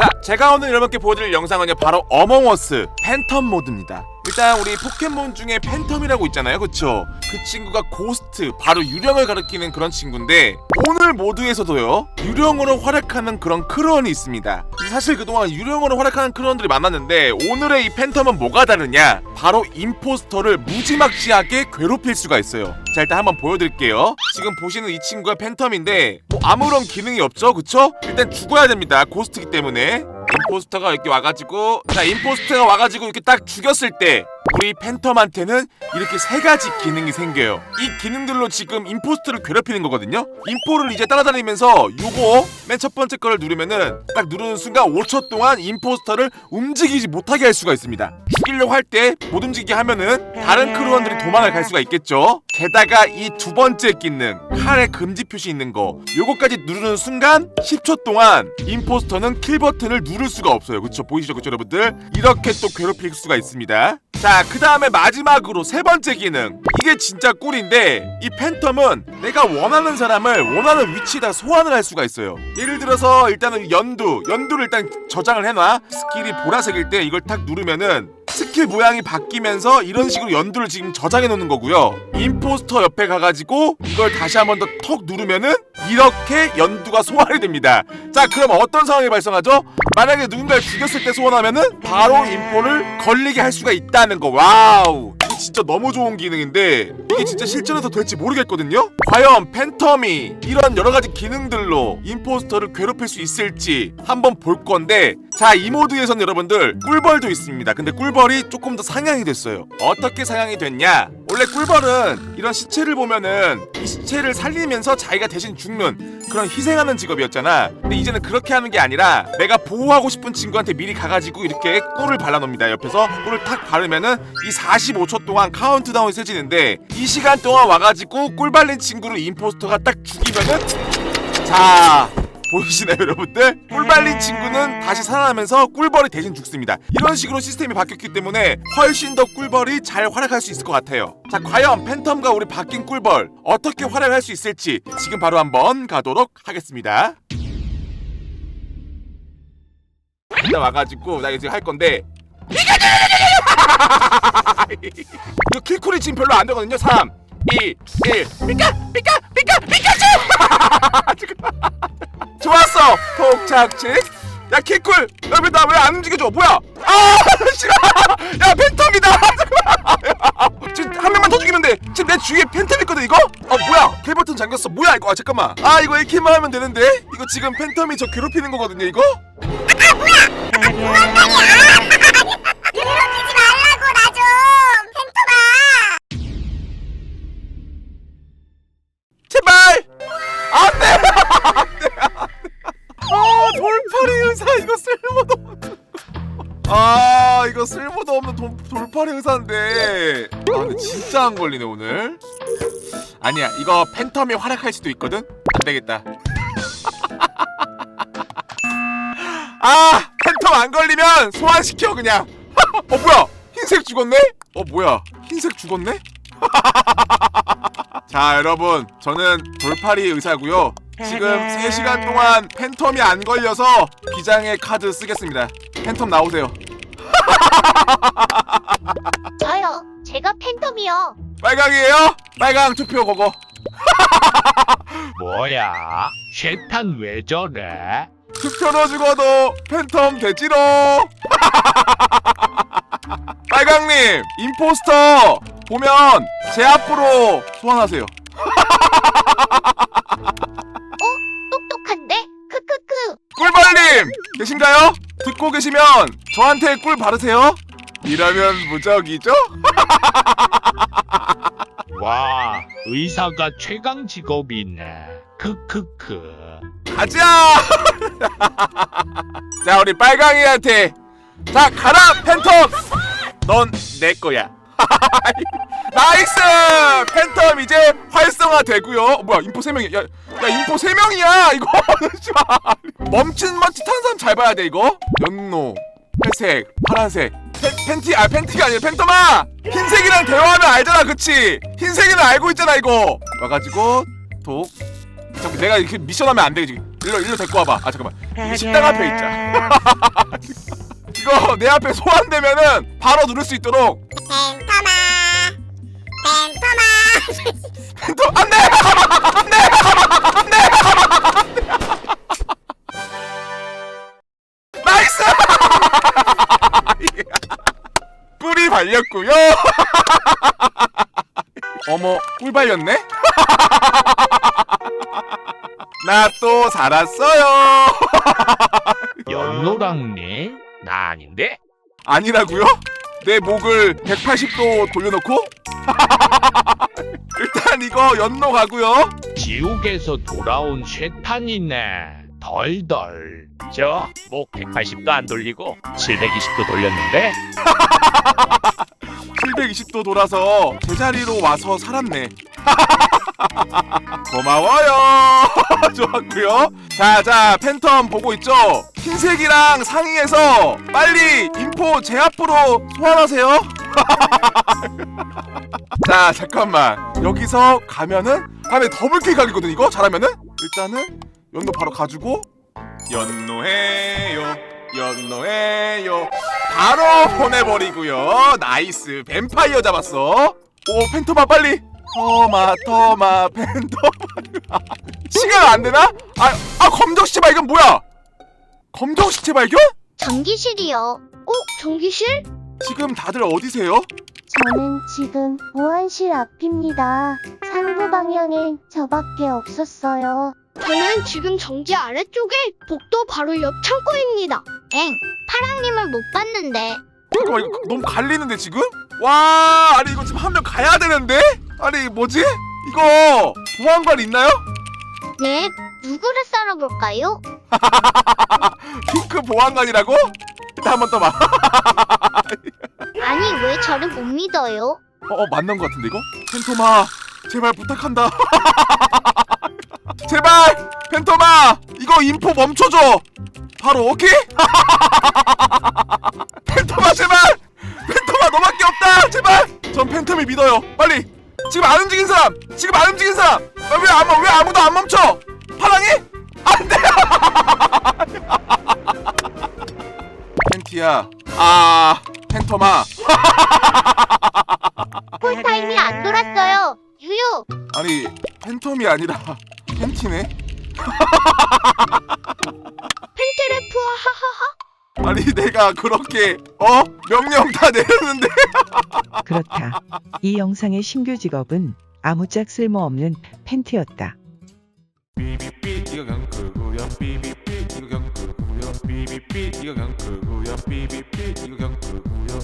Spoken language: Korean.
자, 제가 오늘 여러분께 보여드릴 영상은요 바로 어몽어스 팬텀 모드입니다. 일단 우리 포켓몬 중에 팬텀이라고 있잖아요, 그쵸? 그 친구가 고스트, 바로 유령을 가리키는 그런 친구인데 오늘 모드에서도요 유령으로 활약하는 그런 크론이 있습니다. 사실 그동안 유령으로 활약하는 크론들이 많았는데 오늘의 이 팬텀은 뭐가 다르냐? 바로 임포스터를 무지막지하게 괴롭힐 수가 있어요. 자 일단 한번 보여드릴게요. 지금 보시는 이 친구가 팬텀인데 뭐 아무런 기능이 없죠, 그쵸? 일단 죽어야 됩니다. 고스트기 때문에. 임포스터가 이렇게 와가지고 자 임포스터가 와가지고 이렇게 딱 죽였을 때 우리 팬텀한테는 이렇게 세 가지 기능이 생겨요. 이 기능들로 지금 임포스터를 괴롭히는 거거든요. 임포를 이제 따라다니면서 요거 맨 첫 번째 거를 누르면은 딱 누르는 순간 5초 동안 임포스터를 움직이지 못하게 할 수가 있습니다. 죽이려고 할 때 못 움직이게 하면은 다른 크루원들이 도망을 갈 수가 있겠죠. 게다가 이 두 번째 기능 칼에 금지 표시 있는 거 요거까지 누르는 순간 10초 동안 임포스터는 킬 버튼을 누를 수가 없어요. 그쵸 보이시죠, 그쵸 여러분들? 이렇게 또 괴롭힐 수가 있습니다. 자, 그 다음에 마지막으로 세 번째 기능. 이게 진짜 꿀인데 이 팬텀은 내가 원하는 사람을 원하는 위치에다 소환을 할 수가 있어요. 예를 들어서 일단은 연두, 연두를 일단 저장을 해놔. 스킬이 보라색일 때 이걸 딱 누르면은 스킬 모양이 바뀌면서 이런 식으로 연두를 지금 저장해 놓는 거고요. 임포스터 옆에 가가지고 이걸 다시 한 번 더 턱 누르면은 이렇게 연두가 소환이 됩니다. 자, 그럼 어떤 상황이 발생하죠? 만약에 누군가를 죽였을 때 소환하면은 바로 인포를 걸리게 할 수가 있다는 거. 와우. 진짜 너무 좋은 기능인데 이게 진짜 실전에서 될지 모르겠거든요. 과연 팬텀이 이런 여러 가지 기능들로 임포스터를 괴롭힐 수 있을지 한번 볼 건데 자, 이 모드에서는 여러분들 꿀벌도 있습니다. 근데 꿀벌이 조금 더 상향이 됐어요. 어떻게 상향이 됐냐? 원래 꿀벌은 이런 시체를 보면은 이 시체를 살리면서 자기가 대신 죽는 그런 희생하는 직업이었잖아. 근데 이제는 그렇게 하는 게 아니라 내가 보호하고 싶은 친구한테 미리 가가지고 이렇게 꿀을 발라놓습니다. 옆에서 꿀을 탁 바르면은 이 45초 동안 카운트다운이 세지는데 이 시간 동안 와가지고 꿀 발린 친구를 임포스터가 딱 죽이면은 자 보이시나요 여러분들? 꿀 발린 친구는 다시 살아나면서 꿀벌이 대신 죽습니다 이런 식으로 시스템이 바뀌었기 때문에 훨씬 더 꿀벌이 잘 활약할 수 있을 것 같아요 자 과연 팬텀과 우리 바뀐 꿀벌 어떻게 활약할 수 있을지 지금 바로 한번 가도록 하겠습니다 일단 와가지고 나 이제 할 건데 이거 킬쿨이 지금 별로 안 되거든요 3 2 1 삐까 삐까 삐까 삐까츄 좋았어. 독착지 야 킬쿨 야왜 나왜 안 움직여줘? 뭐야? 아 싫어. 야 팬텀이다. 지금 한 명만 더 죽이면 돼. 지금 내 주위에 팬텀 있거든 이거? 어 뭐야? 킬 버튼 잠겼어. 뭐야 이거? 아 잠깐만. 아 이거 이렇게만 하면 되는데? 이거 지금 팬텀이 저 괴롭히는 거거든요 이거? 괴롭히 아 이거 쓸모도 없는 도, 돌팔이 의사인데. 아 근데 진짜 안 걸리네 오늘. 아니야 이거 팬텀이 활약할 수도 있거든? 안 되겠다. 아 팬텀 안 걸리면 소환시켜 그냥. 어 뭐야? 흰색 죽었네? 어 뭐야? 흰색 죽었네 자 여러분 저는 돌팔이 의사고요. 지금 3시간 동안 팬텀이 안 걸려서 기장의 카드 쓰겠습니다. 팬텀 나오세요. 저요 제가 팬텀이요. 빨강이에요? 빨강 투표 그거. 뭐야? 쉐탄 왜 저래? 투표로 죽어도 팬텀 되지로 빨강님 임포스터 보면 제 앞으로 소환하세요 똑똑한데 크크크 꿀벌님 계신가요? 듣고 계시면 저한테 꿀 바르세요 이러면 무적이죠? 와, 의사가 최강 직업이네. 크크크. 가자! 자 우리 빨강이한테 자 가라 팬텀 넌 내 거야 나이스! 팬텀 이제 활성화 되고요. 어, 뭐야 인포 3명이야 야, 야 인포 3명이야 이거. 멈춘 멋짓 탄 사람 잘 봐야 돼 이거. 연노 회색 파란색. 팬, 팬티 아 팬티가 아니라 팬텀아! 흰색이랑 대화하면 알잖아 그치? 흰색이는 알고 있잖아 이거. 와가지고 독 잠깐 내가 이렇게 미션하면 안돼 지금 일로 일로 데리고 와봐. 아 잠깐만. 이 식당 앞에 있자. 이거 내 앞에 소환되면은 바로 누를 수 있도록 아또 안돼 안돼 안돼 나이스 꿀이 발렸고요 어머 꿀 발렸네 나 또 살았어요 연노랑네? 나 아닌데? 아니라고요? 내 목을 180도 돌려놓고 일단 이거 연노 가고요 지옥에서 돌아온 쇠탄이네. 덜덜. 저 목 180도 안 돌리고 720도 돌렸는데 720도 돌아서 제자리로 와서 살았네. 고마워요. 좋았고요. 자, 자, 팬텀 보고 있죠? 흰색이랑 상의해서 빨리 인포 제 앞으로 소환하세요. 자, 잠깐만. 여기서 가면은 다음에 더블 킬 각이거든 이거 잘하면은 일단은 연노 바로 가지고 연노해요. 연노해요. 바로 보내버리고요. 나이스. 뱀파이어 잡았어. 오, 펜토마 빨리. 토마, 토마, 펜토마. 시간 안 되나? 아, 아 검정 시체 발견 뭐야? 검정 시체 발견? 전기실이요 어? 전기실? 지금 다들 어디세요? 저는 지금 보안실 앞입니다. 상부 방향엔 저밖에 없었어요. 저는 지금 정지 아래쪽에 복도 바로 옆 창고입니다. 엥 파랑님을 못 봤는데 잠깐만 이거 너무 갈리는데 지금? 와, 아니 이거 지금 한 명 가야 되는데? 아니 뭐지? 이거 보안관 있나요? 네 누구를 썰어볼까요? 핑크 보안관이라고? 일단 한번더 봐. 저를 못 믿어요? 어, 어 맞는 것 같은데 이거? 펜토마 제발 부탁한다. 제발 펜토마 이거 인포 멈춰줘. 바로 오케이? 펜토마 제발 펜토마 너밖에 없다. 제발. 전 펜텀이 믿어요. 빨리. 지금 안 움직인 사람 지금 안 움직인 사람. 아, 왜, 아무, 왜 아무도 안 멈춰? 파랑이? 안돼. 펜티야. 아 펜토마. 쿨타임이 안 돌았어요. 유유. 아니 팬텀이 아니라 팬티네? 펜트레프와 하하하. 아니 내가 그렇게 어? 명령 다 내렸는데? 그렇다. 이 영상의 신규 직업은 아무짝 쓸모없는 팬티였다. 삐삐삐 이거 그냥 그구요. 삐삐삐 이거 그냥 그구요. 삐삐삐 이거 그냥 그구요. 삐삐삐 이거